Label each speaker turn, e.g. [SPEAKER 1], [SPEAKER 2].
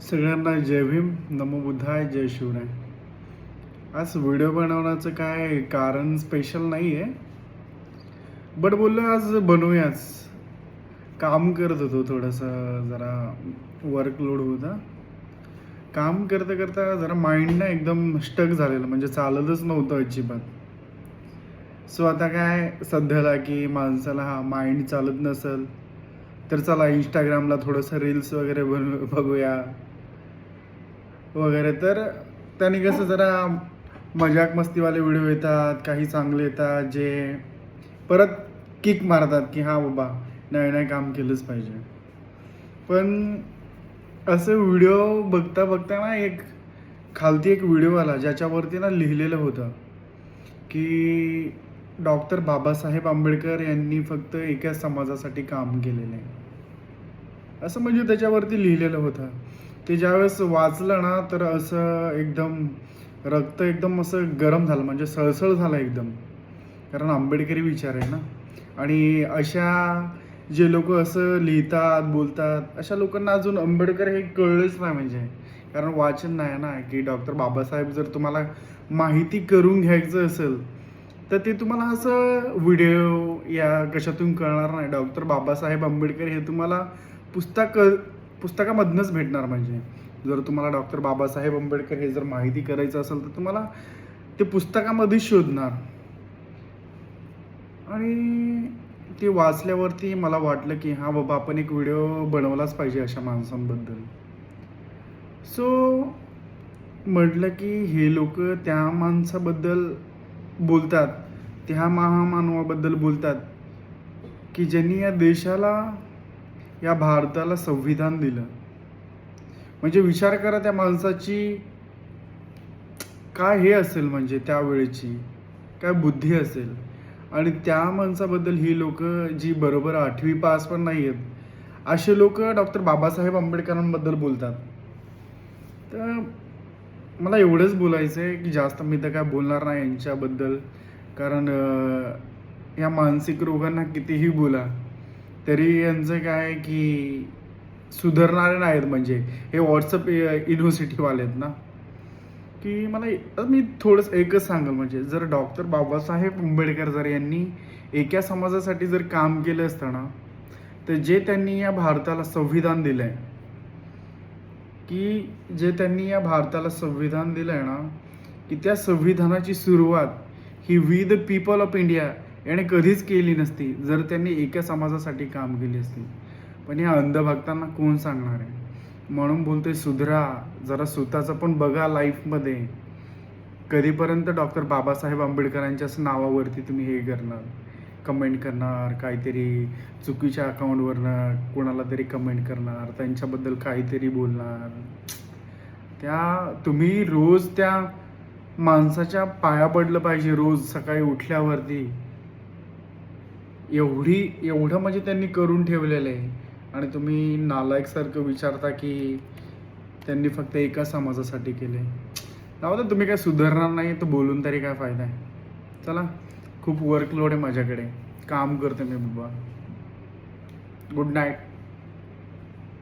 [SPEAKER 1] सगळ्यांना जय भीम नमो बुद्धाय जय शिवराय. आज व्हिडिओ बनवण्याचं काय कारण स्पेशल नाही आहे बट बोललो आज बनवूयाच. काम करत होतो थोडंसं जरा वर्कलोड होता. काम करता करता जरा माइंड ना एकदम स्टक झालेलं म्हणजे चालतच नव्हतं अजिबात. सो आता काय सध्याला की माणसाला हा माइंड चालत नसेल तर चला इंस्टाग्रामला थोडंसं रील्स वगैरे बन बघूया. वगैरे. तर त्याने कसं जरा मजाक मस्तीवाले व्हिडिओ येतात काही चांगले येतात जे परत किक मारतात की हां बाबा नाही नाही काम केलंच पाहिजे. पण असं व्हिडिओ बघता बघता ना एक खालती एक व्हिडिओ आला ज्याच्यावरती ना लिहिलेलं होतं की डॉक्टर बाबासाहेब आंबेडकर यांनी फक्त एका समाजासाठी काम केलेलं आहे. असं म्हणजे त्याच्यावरती लिहिलेलं होतं. ते ज्यावेळेस वाचलं ना तर असं एकदम रक्त एकदम असं गरम झालं म्हणजे सळसळ झालं एकदम. कारण आंबेडकरी विचार आहे ना. आणि अशा जे लोक असं लिहितात बोलतात अशा लोकांना अजून आंबेडकर हे कळलंच नाही म्हणजे. कारण वाचन नाही ना की डॉक्टर बाबासाहेब जर तुम्हाला माहिती करून घ्यायचं असेल तर ते तुम्हाला असं व्हिडिओ या कशातून कळणार नाही. डॉक्टर बाबासाहेब आंबेडकर हे तुम्हाला पुस्तक पुस्तकामधनंच भेटणार म्हणजे. जर तुम्हाला डॉक्टर बाबासाहेब आंबेडकर हे जर माहिती करायचं असेल तर तुम्हाला ते पुस्तकामध्येच शोधणार. आणि ते वाचल्यावरती मला वाटलं की हा बाबा आपण एक व्हिडिओ बनवलाच पाहिजे अशा माणसांबद्दल. सो म्हटलं की हे लोक त्या माणसाबद्दल बोलतात त्या महामानवाबद्दल बोलतात की ज्यांनी या देशाला या भारताला संविधान दिलं. म्हणजे विचार करा त्या माणसाची काय हे असेल म्हणजे त्यावेळेची काय बुद्धी असेल. आणि त्या माणसाबद्दल ही लोक जी बरोबर आठवी पास पण नाही आहेत असे लोक डॉक्टर बाबासाहेब आंबेडकरांबद्दल बोलतात. तर मला एवढंच बोलायचं आहे की जास्त मी तर काय बोलणार नाही यांच्याबद्दल. कारण या मानसिक रोगांना कितीही बोला तरी यांचं काय की सुधारणारे नाहीत म्हणजे. हे व्हॉट्सअप युनिव्हर्सिटीवाले आहेत ना. की मला मी थोडंसं एकच सांगेल म्हणजे जर डॉक्टर बाबासाहेब आंबेडकर जर यांनी एका समाजासाठी जर काम केलं असतं ना तर जे त्यांनी या भारताला संविधान दिलं आहे की जे त्यांनी या भारताला संविधान दिलं आहे ना की त्या संविधानाची सुरुवात ही we the people of India याने कधीच केली नसती जर त्यांनी एका समाजासाठी काम केली असती. पण या अंधभक्तांना कोण सांगणार आहे? म्हणून बोलते सुधरा जरा स्वतःचं पण बघा लाईफमध्ये कधीपर्यंत डॉक्टर बाबासाहेब आंबेडकरांच्याच नावावरती तुम्ही हे करणार? कमेंट करणार काहीतरी चुकीच्या अकाउंटवरनं कोणाला तरी कमेंट करणार त्यांच्याबद्दल काहीतरी बोलणार. त्या तुम्ही रोज त्या माणसाच्या पाया पडलं पाहिजे रोज सकाळी उठल्यावरती. एवढी एवढं म्हणजे त्यांनी करून ठेवलेलं आहे. आणि तुम्ही नालायकसारखं विचारता की त्यांनी फक्त एका समाजासाठी केले जाऊ तुम्ही काय सुधारणार नाही तर बोलून तरी काय फायदा आहे. चला. खूप वर्कलोड आहे माझ्याकडे. काम करते मी बाबा. Good night